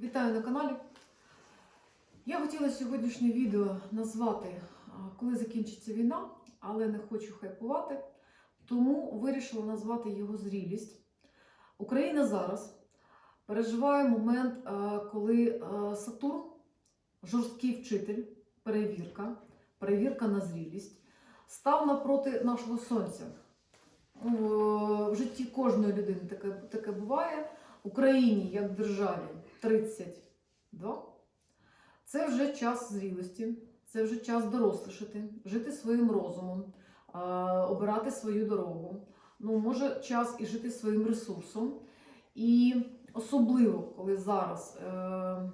Вітаю на каналі. Я хотіла сьогоднішнє відео назвати Коли закінчиться війна, але не хочу хайпувати, тому вирішила назвати його зрілість. Україна зараз переживає момент, коли Сатурн, жорсткий вчитель, перевірка, перевірка на зрілість, став напроти нашого сонця. В житті кожної людини таке, таке буває. Україні як державі 32. Це вже час зрілості, це вже час дорослішати, жити своїм розумом, обирати свою дорогу. Ну, може, час і жити своїм ресурсом. І особливо, коли зараз е,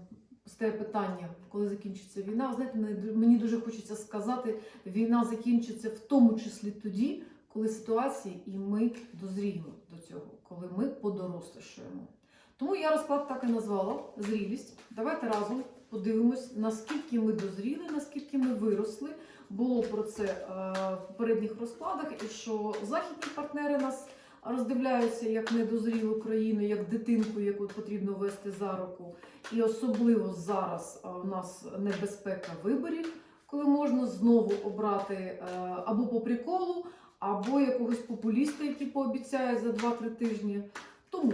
стає питання, коли закінчиться війна, знаєте, мені, дуже хочеться сказати, війна закінчиться в тому числі тоді, коли ситуації і ми дозріємо до цього, коли ми подорослішаємо. Тому я розклад так і назвала зрілість. Давайте разом подивимось, наскільки ми дозріли, наскільки ми виросли. Було про це е, в попередніх розкладах, і що західні партнери нас роздивляються як недозрілу країну, як дитинку, яку потрібно вести за руку. І особливо зараз е, у нас небезпека виборів, коли можна знову обрати е, або по приколу, або якогось популіста, який пообіцяє за 2-3 тижні. Тому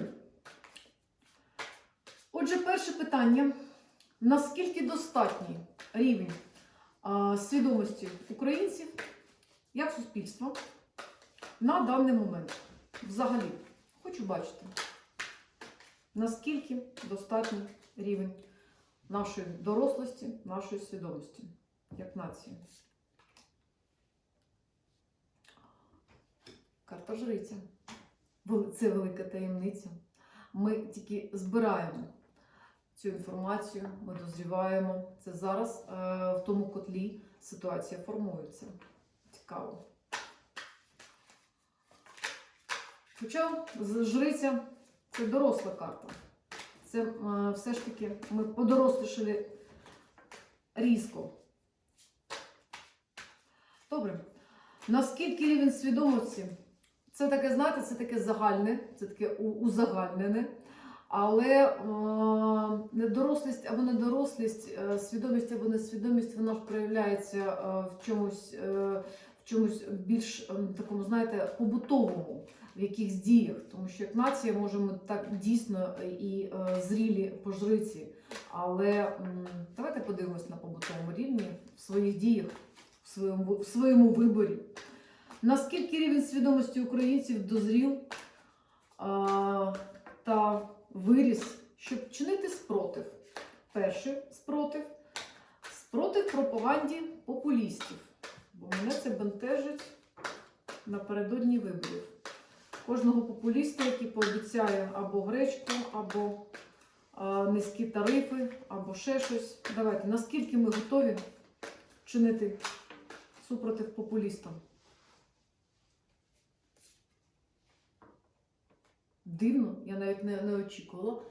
Отже, перше питання: наскільки достатній рівень а, свідомості українців як суспільства на даний момент? Взагалі, хочу бачити, наскільки достатній рівень нашої дорослості, нашої свідомості як нації. Карта жриця. Це велика таємниця. Ми тільки збираємо цю інформацію, ми дозріваємо. Це зараз е, в тому котлі ситуація формується. Цікаво. Хоча жриця це доросла карта. Це е, все ж таки ми подорослішали різко. Добре. Наскільки рівень свідомості? Це таке, знаєте, це таке загальне, це таке узагальнене. Але е, недорослість або недорослість, е, свідомість або несвідомість, вона ж проявляється е, в чомусь, в чомусь більш такому, знаєте, побутовому, в якихось діях. Тому що як нація можемо так дійсно і зрілі по жриці. Але давайте подивимось на побутовому рівні в своїх діях, в своєму, в своєму виборі. Наскільки рівень свідомості українців дозрів та виріс, щоб чинити спротив? Перший спротив спротив пропаганді популістів. Бо мене це бентежить напередодні виборів. Кожного популіста, який пообіцяє або гречку, або а, низькі тарифи, або ще щось. Давайте, наскільки ми готові чинити супротив популістам? Дивно, я навіть не, не очікувала.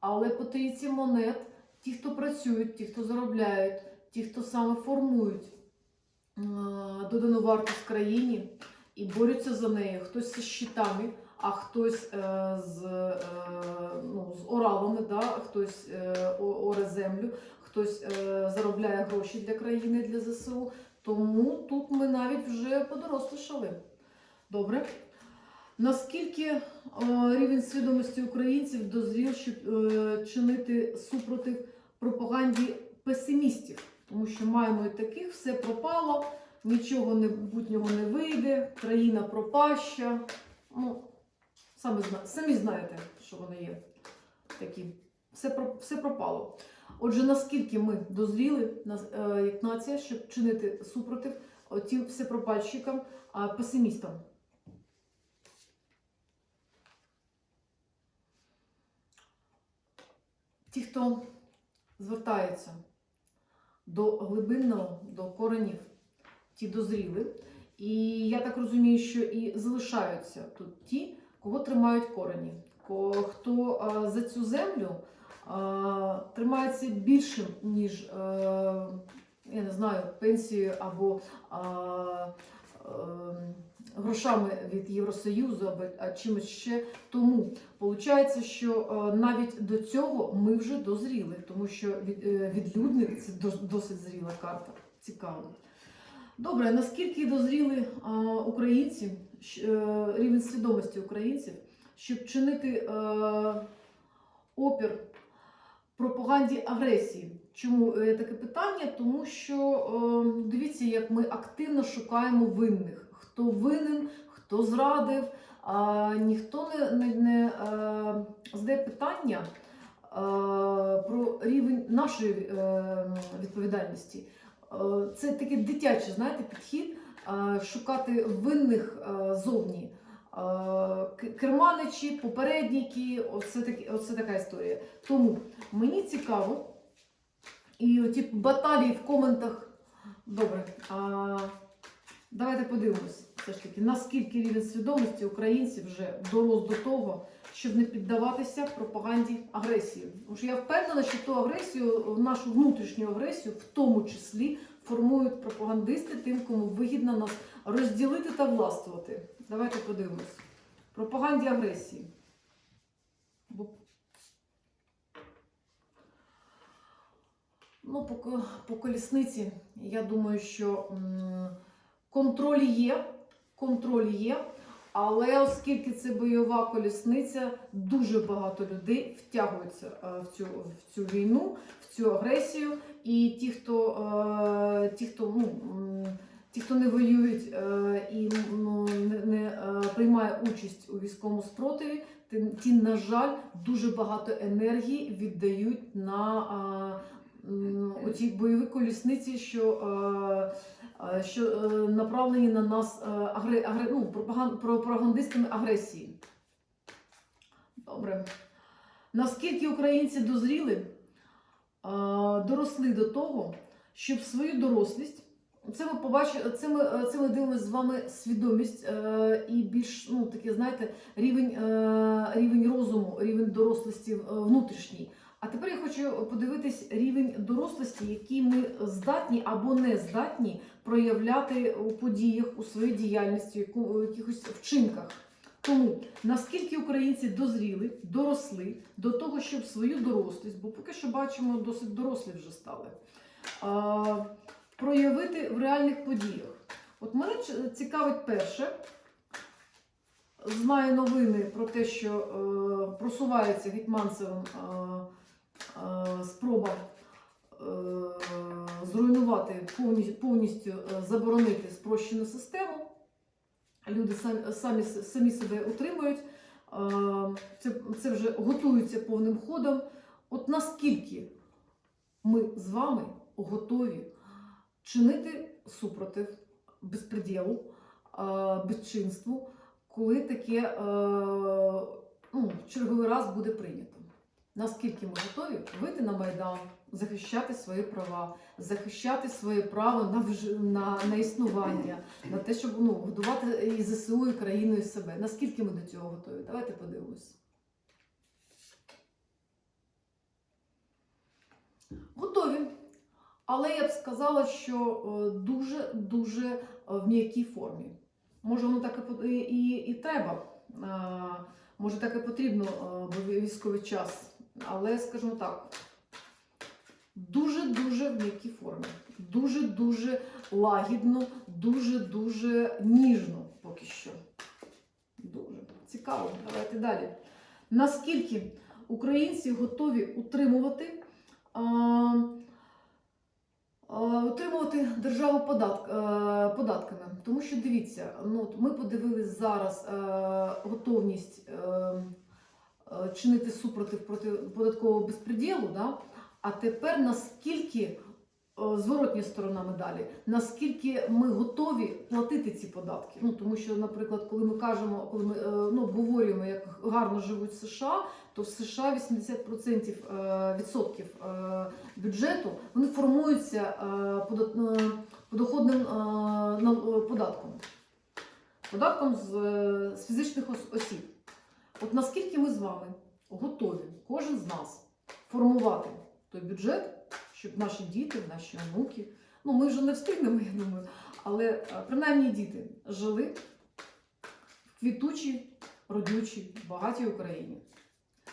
Але по трійці монет, ті, хто працюють, ті, хто заробляють, ті, хто саме формують е, додану вартість країні і борються за неї, хтось з щитами, а хтось е, з, е, ну, з оралами, да? хтось е, оре землю, хтось е, заробляє гроші для країни, для ЗСУ. Тому тут ми навіть вже подорослішали. Добре. Наскільки е, рівень свідомості українців дозрів, щоб е, чинити супротив пропаганді песимістів? Тому що маємо і таких, все пропало, нічого не, не вийде, країна пропаща. Ну, самі, самі знаєте, що вони є такі. Все, все пропало. Отже, наскільки ми дозріли е, як нація, щоб чинити супротив тим всепропальщикам, песимістам? Ті, хто звертається до глибинного, до коренів, ті дозріли. І я так розумію, що і залишаються тут ті, кого тримають корені, хто за цю землю тримається більшим, ніж е, я не знаю, пенсією або ем, грошами від Євросоюзу або чимось ще. Тому виходить, що е, навіть до цього ми вже дозріли, тому що від, е, відлюдник це досить зріла карта. Цікаво. Добре, наскільки дозріли українці, е, рівень свідомості українців, щоб чинити опір пропаганді агресії? Чому таке питання? Тому що дивіться, як ми активно шукаємо винних. Хто винен, хто зрадив, а ніхто не, не, не е, задає питання е, про рівень нашої е, відповідальності. Е, Це такий дитячий, знаєте, підхід е, шукати винних е, зовні. Керманичі, попередники, оце, такі, оце така історія. Тому мені цікаво, і оті баталії в коментах. Добре, а, давайте подивимось, все ж таки, наскільки рівень свідомості українців вже дорос до того, щоб не піддаватися пропаганді агресії. Тому що я впевнена, що ту агресію, нашу внутрішню агресію, в тому числі формують пропагандисти тим, кому вигідно нас розділити та властвувати. Давайте подивимось. Пропаганді агресії. Ну, по, по колісниці, я думаю, що м, контроль є, контроль є, але оскільки це бойова колісниця, дуже багато людей втягуються е, в цю, в цю війну, в цю агресію. І ті, хто, е, ті, хто, ну, ті, хто не воюють е, і ну, не, не приймає участь у військовому спротиві, ті, на жаль, дуже багато енергії віддають на. оці бойові колісниці, що, що е, направлені на нас е, агре, агре, ну, пропагандистами агресії. Добре. Наскільки українці дозріли, е, доросли до того, щоб свою дорослість, це ми побачимо, це ми, е, це ми дивимося з вами свідомість е, і більш, ну, таке, знаєте, рівень, е, рівень розуму, рівень дорослості е, внутрішній. А тепер я хочу подивитись рівень дорослості, який ми здатні або не здатні проявляти у подіях, у своїй діяльності, у якихось вчинках. Тому наскільки українці дозріли, доросли до того, щоб свою дорослість, бо поки що бачимо, досить дорослі вже стали, а, проявити в реальних подіях. От мене цікавить перше. Знаю новини про те, що е, просувається Гетьманцевим е, е, спроба е, зруйнувати повністю, е, заборонити спрощену систему. Люди самі, самі, самі себе утримують. Е, Це, це вже готується повним ходом. От наскільки ми з вами готові чинити супротив безпреділу, е, безчинству, коли таке ну, черговий раз буде прийнято. Наскільки ми готові вийти на Майдан, захищати свої права, захищати своє право на, вж... на, на існування, на те, щоб ну, годувати і ЗСУ, і країну, і себе. Наскільки ми до цього готові? Давайте подивимось. Готові. Але я б сказала, що е, дуже-дуже в м'якій формі. Може, воно так і, і, і, треба. Може, так і потрібно е, в військовий час. Але скажімо так, дуже-дуже в м'якій формі. Дуже-дуже лагідно, дуже-дуже ніжно поки що. Дуже цікаво. Давайте далі. Наскільки українці готові утримувати, а, утримувати державу податк, а, податками? Тому що дивіться, ну, ми подивились зараз а, готовність. Чинити супротив проти податкового безпреділу, да? а тепер наскільки е, зворотня сторона медалі, наскільки ми готові платити ці податки. Ну тому що, наприклад, коли ми кажемо, коли ми е, ну, обговорюємо, як гарно живуть США, то в США 80% е, відсотків бюджету вони формуються подоходним податком. Податком з, з фізичних осіб. От наскільки ми з вами готові, кожен з нас, формувати той бюджет, щоб наші діти, наші онуки, ну ми вже не встигнемо, я думаю, але е, принаймні діти жили в квітучій, родючій, багатій Україні.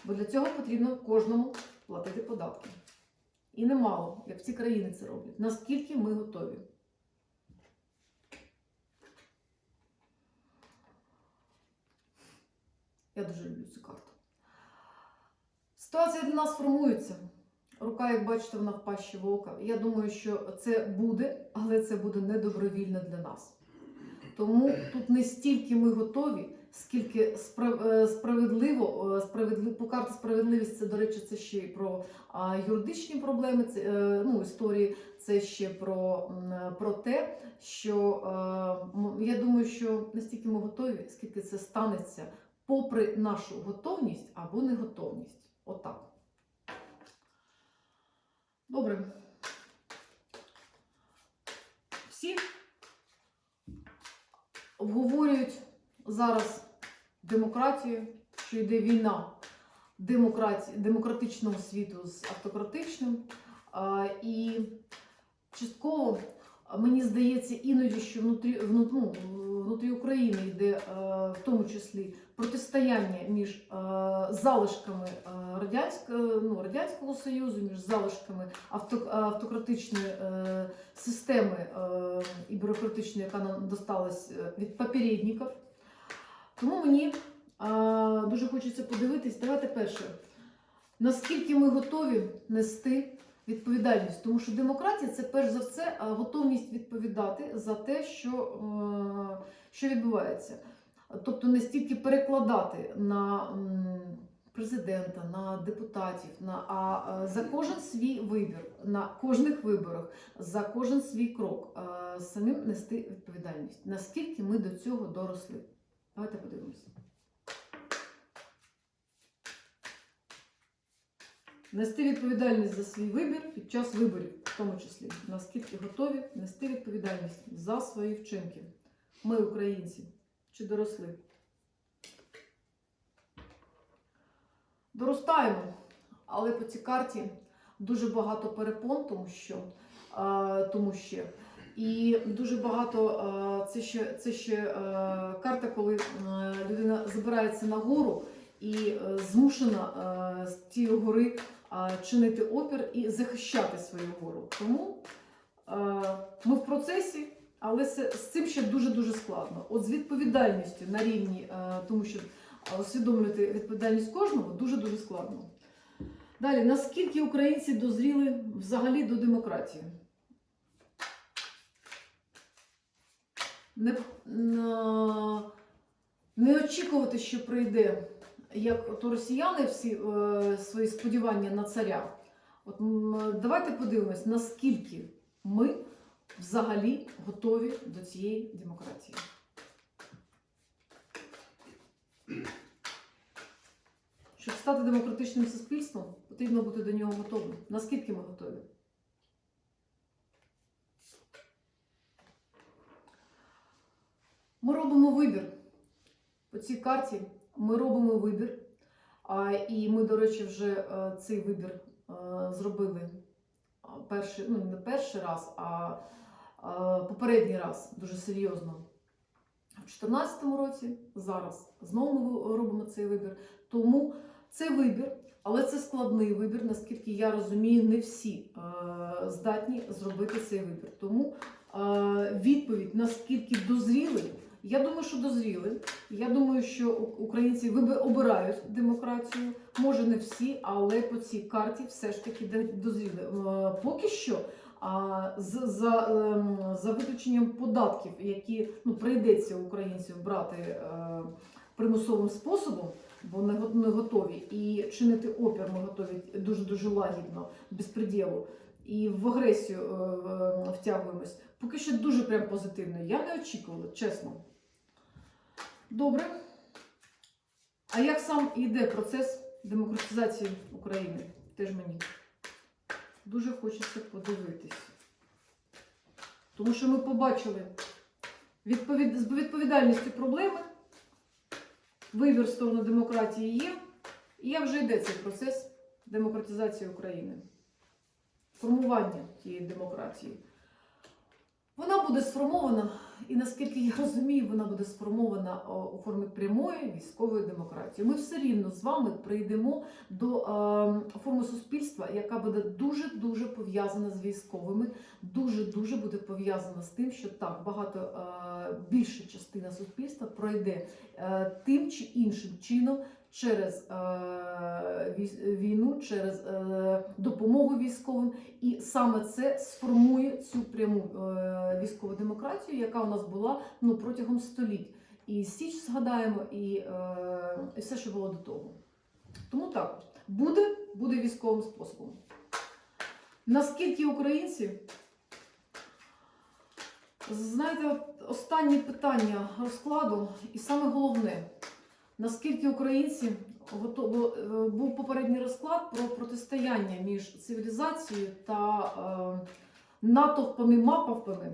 Бо для цього потрібно кожному платити податки. І немало, як ці країни це роблять. Наскільки ми готові? Я дуже люблю цю карту. Ситуація для нас формується. Рука, як бачите, вона в пащі вовка. Я думаю, що це буде, але це буде недобровільно для нас. Тому тут не стільки ми готові, скільки е, справедливо, справедливо по карті справедливість, це, до речі, це ще й про юридичні проблеми, це, е, ну, історії, це ще про, про те, що е, я думаю, що не стільки ми готові, скільки це станеться попри нашу готовність або неготовність. Отак. Добре. Всі обговорюють зараз демократію, що йде війна демократичного світу з автократичним. І частково мені здається іноді, що внутрі, ну, внутрі України йде е, в тому числі протистояння між е, залишками е, радянського, ну, Радянського Союзу, між залишками автократичної системи і бюрократичної, яка нам досталась від попередників. Тому мені дуже хочеться подивитись. Давайте перше, наскільки ми готові нести відповідальність, тому що демократія це перш за все готовність відповідати за те, що, е, що відбувається. Тобто не стільки перекладати на президента, на депутатів, на, а за кожен свій вибір, на кожних виборах, за кожен свій крок самим нести відповідальність. Наскільки ми до цього доросли? Давайте подивимося. Нести відповідальність за свій вибір під час виборів, в тому числі, наскільки готові нести відповідальність за свої вчинки. Ми, українці, чи доросли? Доростаємо, але по цій карті дуже багато перепон, тому що е, тому ще. І дуже багато е, це ще, це ще е, карта, коли е, людина забирається на гору і е, змушена е, з цієї гори чинити опір і захищати свою гору. Тому е, ми в процесі, але з цим ще дуже-дуже складно. От з відповідальністю на рівні, е, тому що усвідомлювати відповідальність кожного дуже-дуже складно. Далі, наскільки українці дозріли взагалі до демократії? Не, не очікувати, що прийде, як то росіяни всі е, свої сподівання на царя. От давайте подивимось, наскільки ми взагалі готові до цієї демократії. Щоб стати демократичним суспільством, потрібно бути до нього готовим. Наскільки ми готові? Ми робимо вибір. По цій карті ми робимо вибір. І ми, до речі, вже е, цей вибір е, зробили перший, ну не перший раз, а, попередній раз дуже серйозно. В 2014 році, зараз знову ми робимо цей вибір. Тому це вибір, але це складний вибір, наскільки я розумію, не всі е, здатні зробити цей вибір. Тому е, відповідь, наскільки дозріли, я думаю, що дозріли. Я думаю, що українці обирають демократію. Може не всі, але по цій карті все ж таки дозріли. Е, Поки що. А з, за, ем, за виключенням податків, які ну, прийдеться українців брати е, примусовим способом, бо не, не готові, і чинити опір ми готові дуже дуже лагідно, без приділу, і в агресію е, е, втягуємось. Поки що дуже прям позитивно. Я не очікувала, чесно. Добре. А як сам йде процес демократизації України? Теж мені дуже хочеться подивитись. Тому що ми побачили відповід... з відповідальністю проблеми, вибір в сторону демократії є, і як вже йде цей процес демократизації України, формування тієї демократії. Вона буде сформована, і наскільки я розумію, вона буде сформована у формі прямої військової демократії. Ми все рівно з вами прийдемо до е, форми суспільства, яка буде дуже дуже пов'язана з військовими, дуже дуже буде пов'язана з тим, що так багато е, більша частина суспільства пройде е, тим чи іншим чином через е, війну, через е, допомогу військовим, і саме це сформує цю пряму е, військову демократію, яка у нас була ну протягом століть. І Січ згадаємо, і, і все, що було до того. Тому так, буде, буде військовим способом. Наскільки українці, знаєте, останнє питання розкладу, і саме головне, наскільки українці е, був попередній розклад про протистояння між цивілізацією та е, натовпами мапавпами.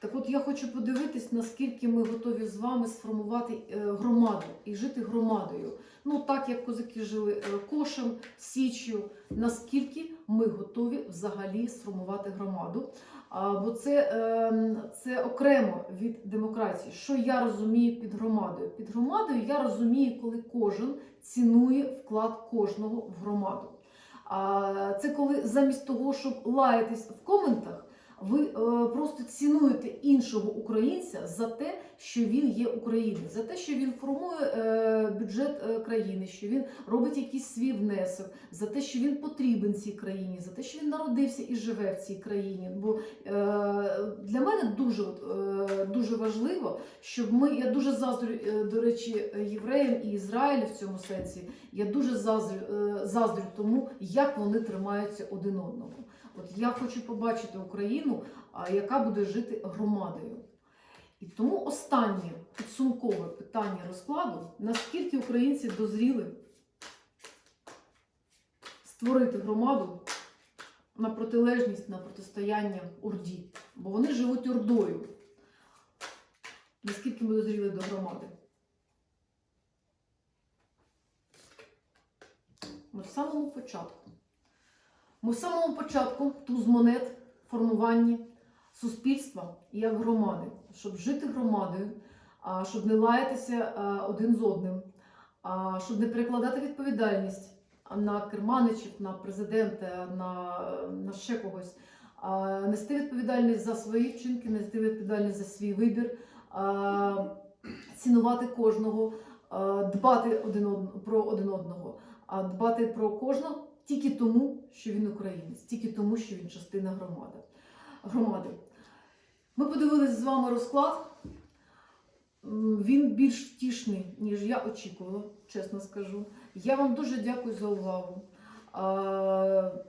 Так от я хочу подивитись, наскільки ми готові з вами сформувати е, громаду і жити громадою. Ну, так як козаки жили е, кошем, січю, наскільки ми готові взагалі сформувати громаду. Бо це, е, це окремо від демократії. Що я розумію під громадою? Під громадою я розумію, коли кожен цінує вклад кожного в громаду. Це коли замість того, щоб лаятись в коментах, ви е, просто цінуєте іншого українця за те, що він є українець, за те, що він формує е, бюджет е, країни, що він робить якийсь свій внесок, за те, що він потрібен цій країні, за те, що він народився і живе в цій країні. Бо для мене дуже, дуже важливо, щоб ми. Я дуже заздрю, до речі, євреям і Ізраїлю в цьому сенсі. Я дуже заздрю, заздрю тому, як вони тримаються один одного. От я хочу побачити Україну, яка буде жити громадою. І тому останнє підсумкове питання розкладу: наскільки українці дозріли створити громаду на протилежність, на протистояння Орді? Бо вони живуть ордою. Наскільки ми дозріли до громади? В самому початку. Ми в самому початку туз монет формування суспільства як громади, щоб жити громадою, щоб не лаятися один з одним, щоб не перекладати відповідальність на керманичів, на президента, на, на ще когось, нести відповідальність за свої вчинки, нести відповідальність за свій вибір, цінувати кожного, дбати один од- про один одного, дбати про кожного тільки тому, що він українець, тільки тому, що він частина громади. громади. Ми подивилися з вами розклад. Він більш втішний, ніж я очікувала, чесно скажу. Я вам дуже дякую за увагу.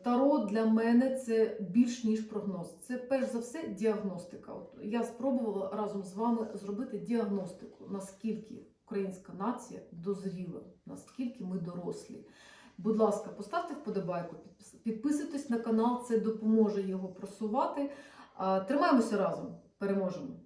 Таро для мене це більш ніж прогноз. Це перш за все діагностика. От я спробувала разом з вами зробити діагностику, наскільки українська нація дозріла, наскільки ми дорослі. Будь ласка, поставте вподобайку, підписуйтесь на канал, це допоможе його просувати. Тримаємося разом, переможемо!